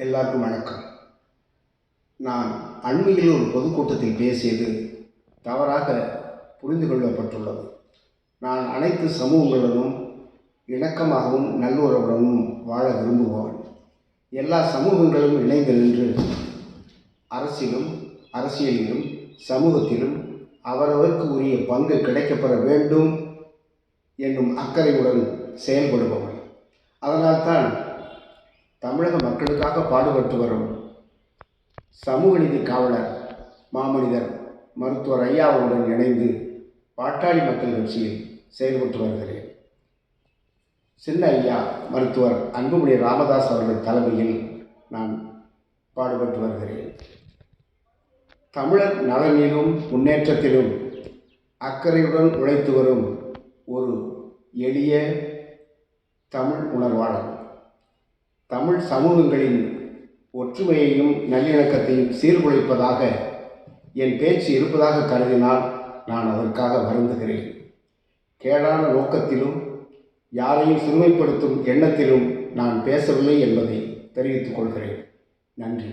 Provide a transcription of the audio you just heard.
எல்லாருக்கும் வணக்கம். நான் அண்மையில் ஒரு பொதுக்கூட்டத்தில் பேசியது தவறாக புரிந்து கொள்ளப்பட்டுள்ளது. நான் அனைத்து சமூகங்களுடனும் இணக்கமாகவும் நல்லுறவுடனும் வாழ விரும்புபவன். எல்லா சமூகங்களும் இணைந்து நின்று அரசிலும் அரசியலிலும் சமூகத்திலும் அவரவருக்கு உரிய பங்கு கிடைக்கப்பெற வேண்டும் என்னும் அக்கறையுடன் செயல்படுபவன். அதனால்தான் தமிழக மக்களுக்காக பாடுபட்டு வரும் சமூக நீதி காவலர் மாமனிதர் மருத்துவர் ஐயாவுடன் இணைந்து பாட்டாளி மக்கள் கட்சியில் செயல்பட்டு வருகிறேன். சின்ன ஐயா மருத்துவர் அன்புமணி ராமதாஸ் அவர்கள் தலைமையில் நான் பாடுபட்டு வருகிறேன். தமிழர் நலனிலும் முன்னேற்றத்திலும் அக்கறையுடன் உழைத்து வரும் ஒரு எளிய தமிழ் உணர்வாளர். தமிழ் சமூகங்களின் ஒற்றுமையையும் நல்லிணக்கத்தையும் சீர்குலைப்பதாக என் பேச்சு இருப்பதாக கருதினால் நான் அதற்காக வருந்துகிறேன். கேடான நோக்கத்திலும் யாரையும் சிறுமைப்படுத்தும் எண்ணத்திலும் நான் பேசவில்லை என்பதை தெரிவித்துக் கொள்கிறேன். நன்றி.